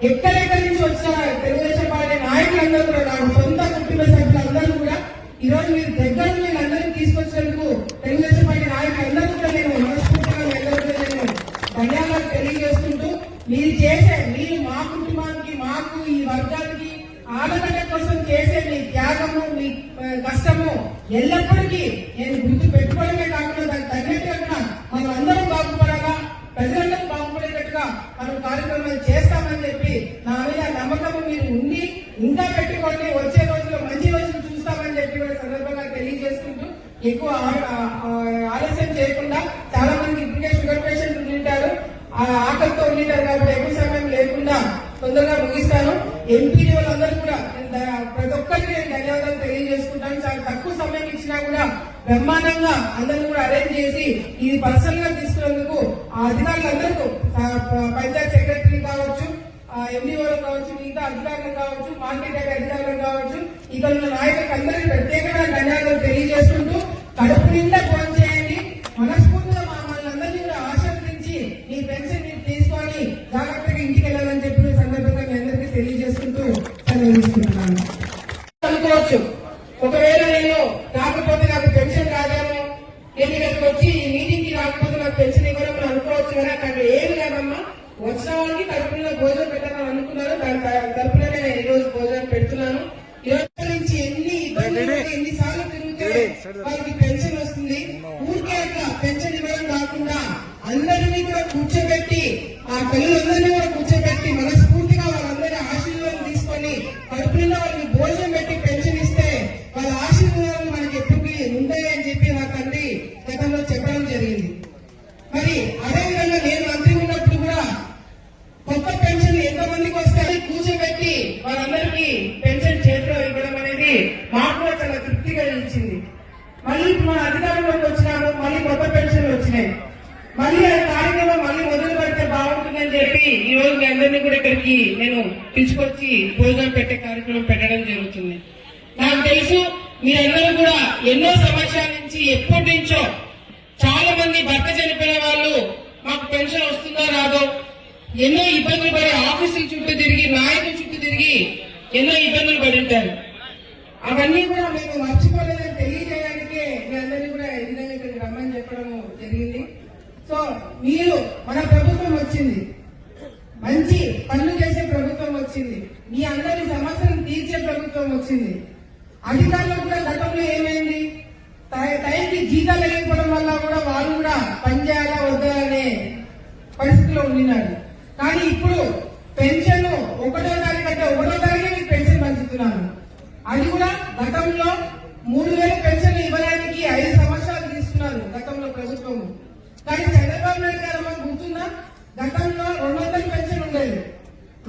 ఎక్కడెక్కడి నుంచి వచ్చిన తెలుగుదేశం పార్టీ నాయకులందరూ కూడా నా సొంత కుటుంబ సభ్యులందరూ కూడా ఈ రోజు మీరు దగ్గర మీరు అందరినీ తీసుకొచ్చినందుకు తెలుగుదేశం పార్టీ నాయకులందరూ కూడా నేను మనస్ఫూర్తిగా మీ అందరూ కూడా నేను ధన్యవాదాలు తెలియజేసుకుంటూ మీరు చేసే మీరు మా కుటుంబానికి మాకు ఈ వర్గానికి ఆదరణ కోసం చేసే మీ త్యాగము మీ కష్టము ఎల్లప్పటికీ నేను గుర్తు నమ్మకం మీరు ఉండి ఇంకా పెట్టుకోండి వచ్చే రోజుల్లో మంచి రోజులు చూస్తామని చెప్పి సందర్భంగా తెలియజేసుకుంటూ ఎక్కువ ఆలస్యం చేయకుండా చాలా మంది ఇప్పటికే షుగర్ పేషెంట్ ఉండింటారు ఆ ఆకలితో ఉండింటారు కాబట్టి ఎక్కువ సమయం లేకుండా తొందరగా ముగిస్తాను. ఎంపీ వాళ్ళందరూ కూడా ప్రతి ఒక్కరికి నేను ధన్యవాదాలు తెలియజేసుకుంటాను. చాలా తక్కువ సమయం ఇచ్చినా కూడా బ్రహ్మాండంగా అందరిని కూడా అరేంజ్ చేసి ఇది పర్సనల్గా తీసుకున్నందుకు ఆ అధికారులందరికీ పంచాయత్ సెక్రటరీ ఎంఈఓలు కావచ్చు మిగతా అధికారులు కావచ్చు మార్కెట్ యార్డ్ అధికారులు కావచ్చు ఇక్కడ ఉన్న నాయకులకు అందరికీ ప్రత్యేకంగా ధన్యవాదాలు తెలియజేసుకుంటూ కడుపు నిండా ఫోన్ చేయండి. మనస్ఫూర్తిగా మమ్మల్ని అందరినీ కూడా ఆశీర్వదించి మీ పెన్షన్ మీరు తీసుకొని జాగ్రత్తగా ఇంటికి వెళ్ళాలని చెప్పి సందర్భంగా మీ అందరికీ తెలియజేసుకుంటూ సెలవుస్తున్నాను అనుకోవచ్చు. ఒకవేళ నేను రాకపోతే నాకు పెన్షన్ రాదేమో. నేను ఇక్కడికి వచ్చి ఈ మీటింగ్కి రాకపోతే నాకు పెన్షన్ ఇవ్వడం అని అనుకోవచ్చు కదా అక్కడ ఏమి లేదమ్మా. వచ్చిన వాళ్ళకి తరపున భోజనం నేను ఈ రోజు భోజనం పెడుతున్నాను. నుంచి ఎన్ని ఇబ్బందులు పడి, ఎన్ని సార్లు తిరిగితే వాళ్ళకి పెన్షన్ వస్తుంది. ఊరికే అట్లా పెన్షన్ ఇవ్వడం కాకుండా అందరినీ కూడా కూర్చోబెట్టి ఆ పిల్లలందరినీ కూడా మన అధికారంలోకి వచ్చినాము మళ్ళీ కొత్త పెన్షన్లు వచ్చినాయి. మళ్ళీ ఆ కార్యక్రమం మళ్ళీ మొదలు పెడితే బాగుంటుందని చెప్పి ఈ రోజు మీ అందరినీ కూడా ఇక్కడికి నేను పిలుచుకొచ్చి భోజనం పెట్టే కార్యక్రమం పెట్టడం జరుగుతుంది. నాకు తెలుసు మీరందరూ కూడా ఎన్నో సంవత్సరాల నుంచి ఎప్పటి నుంచో చాలా మంది భర్త చనిపోయిన వాళ్ళు మాకు పెన్షన్ వస్తుందో రాదో? ఎన్నో ఇబ్బందులు పడి ఆఫీసుల చుట్టూ తిరిగి నాయకుల చుట్టూ తిరిగి ఎన్నో ఇబ్బందులు పడి ఉంటారు. అవన్నీ కూడా మేము మర్చిపోలేదని చెప్పడం జరిగింది. సో మీరు మన ప్రభుత్వం వచ్చింది. మంచి పనులు చేసే ప్రభుత్వం వచ్చింది. మీ అందరి సమస్యను తీర్చే ప్రభుత్వం వచ్చింది. అధికారులు కూడా గతంలో ఏమైంది? టై- టైంకి జీతాలు లేకపోవడం వల్ల కూడా వాళ్ళు కూడా పనిచేయాలా వద్దా అనే పరిస్థితిలో ఉండినారు. కానీ ఇప్పుడు పెన్షన్ ఒకటో తారీఖు అంటే ఒకటో తారీఖు మీకు పెన్షన్ పంచుతున్నాను. అది కూడా గతంలో మూడు వేల కానీ చంద్రబాబు నాయుడు గారు మాకు గుర్తుందా? గతంలో రెండు వందల పెన్షన్ ఉండేది.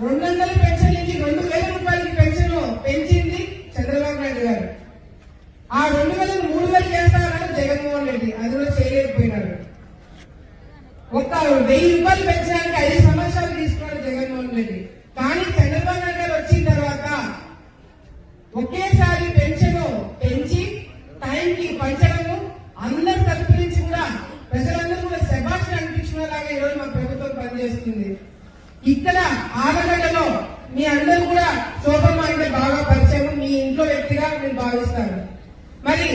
రెండు వందల పెన్షన్ నుంచి రెండు వేల రూపాయలకి పెన్షన్ పెంచింది చంద్రబాబు నాయుడు గారు. ఆ రెండు వేల మూడు వేలు చేస్తారని జగన్మోహన్ రెడ్డి. అది కూడా చేయలేకపోయినాడు. ఒక్క వెయ్యి రూపాయలు పెంచడానికి ఐదు సంవత్సరాలు తీసుకున్నాడు జగన్మోహన్ రెడ్డి. కానీ చంద్రబాబు నాయుడు గారు వచ్చిన తర్వాత ఒకేసారి పెన్షన్ పెంచి టైంకి పంచడము అందరి తరపు నుంచి కూడా ప్రజలందరూ కూడా శబాష్ అనిపించినలాగా ఈరోజు మా ప్రభుత్వం పనిచేస్తుంది ఇక్కడ ఆడగడ్డలో మీ అందరూ కూడా శోభమ్మ అంటే బాగా పరిచయం. మీ ఇంట్లో వ్యక్తిగా నేను భావిస్తాను. మరి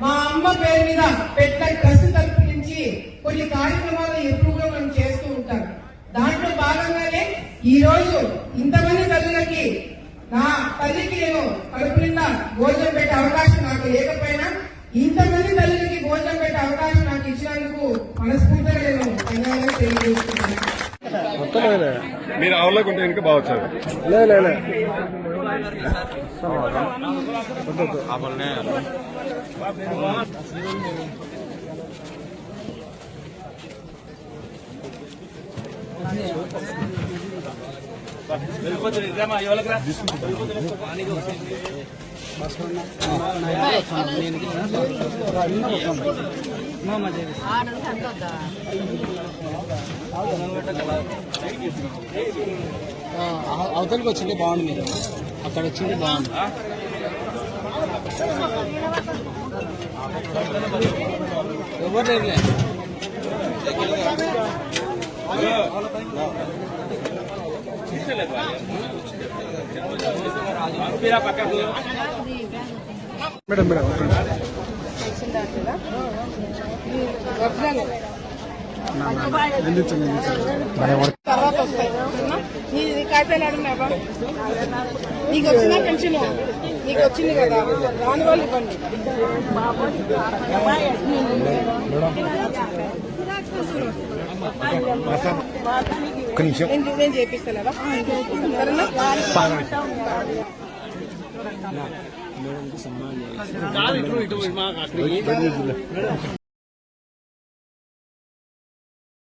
మా అమ్మ పేరు మీద పెద్ద ట్రస్ట్ తరపు నుంచి కొన్ని కార్యక్రమాలు ఎక్కువగా మనం చేస్తూ ఉంటాం. దాంట్లో భాగంగానే ఈ రోజు ఇంతమంది తల్లులకి నా తల్లికి నేను కడుపు నిండా భోజనం పెట్టే అవకాశం నాకు లేకపోయినా ఇంతమంది తల్లులకి భోజనం పెట్టే అవకాశం నాకు ఇచ్చినందుకు మనస్ఫూర్తిగా నేను ధన్యవాదాలు తెలియజేస్తున్నాను. మీరు ఆవులకు ఉంటే కనుక బాగా వచ్చారు లేలే అవతలకి వచ్చింటే బాగుంది మీరు. అక్కడ వచ్చింటే బాగుంది ఎవరు లేదులే మేడం మేడం తర్వాత వస్తాయి నీ కాగితాలు నీకు పెన్షన్ నీకు వచ్చింది కదా. రాని వాళ్ళు ఇవ్వండి నేను చేపిస్తాను సరేనా